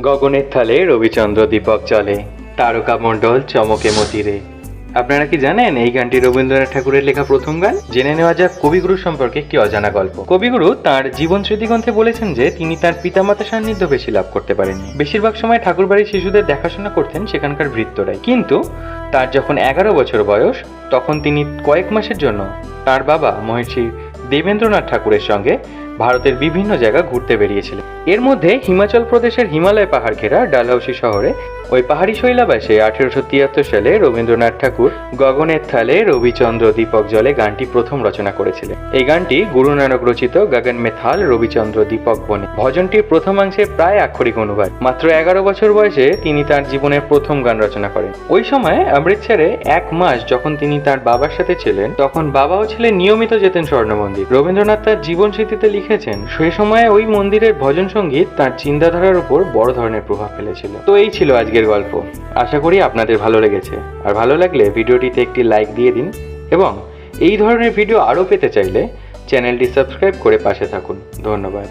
গগনের থালে রবিচন্দ্র দীপক চলে, তারকা মণ্ডল চমকে মতিরে। আপনারা কি জানেন এই গানটি রবীন্দ্রনাথ ঠাকুরের লেখা প্রথম গান? জেনে নেওয়া যাক কবিগুরু সম্পর্কে একটি অজানা গল্প। কবিগুরু তার জীবন স্মৃতিগ্রন্থে বলেছেন যে, তিনি তার পিতামাতা সান্নিধ্য বেশি লাভ করতে পারেননি। বেশিরভাগ সময় ঠাকুর ঠাকুরবাড়ির শিশুদের দেখাশোনা করতেন সেখানকার বৃত্তরাই। কিন্তু তার যখন এগারো বছর বয়স, তখন তিনি কয়েক মাসের জন্য তার বাবা মহর্ষি দেবেন্দ্রনাথ ঠাকুরের সঙ্গে ভারতের বিভিন্ন জায়গা ঘুরতে বেরিয়েছিলেন এর মধ্যে হিমাচল প্রদেশের হিমালয় পাহাড় ঘেরা ডালহাউসি শহরে, ওই পাহাড়ি শৈলাবাসে আঠেরোশো তিয়াত্তর সালে রবীন্দ্রনাথ ঠাকুর গগনের থালে রবিচন্দ্র দীপক জলে গানটি প্রথম রচনা করেছিলেন। এই গানটি গুরু নানক রচিত গগন মেথাল রবিচন্দ্র দীপক বনে। ভজনটির প্রথমাংশে প্রায় আক্ষরিক অনুবাদ। মাত্র এগারো বছর বয়সে তিনি তার জীবনের প্রথম গান রচনা করেন। ওই সময় অমৃতসরে এক মাস যখন তিনি তার বাবার সাথে ছিলেন, তখন বাবাও ছিলেন নিয়মিত যেতেন স্বর্ণ মন্দির রবীন্দ্রনাথ তার জীবন স্মৃতিতে লিখেছেন, সেই সময়ে ওই মন্দিরের ভজন সংগীত তার চিন্তাধারার উপর বড় ধরনের প্রভাব ফেলেছিল। তো এই ছিল আজকের গল্প। আশা করি আপনাদের ভালো লেগেছে। আর ভালো লাগলে ভিডিওটিতে একটি লাইক দিয়ে দিন এবং এই ধরনের ভিডিও আরও পেতে চাইলে চ্যানেলটি সাবস্ক্রাইব করে পাশে থাকুন। ধন্যবাদ।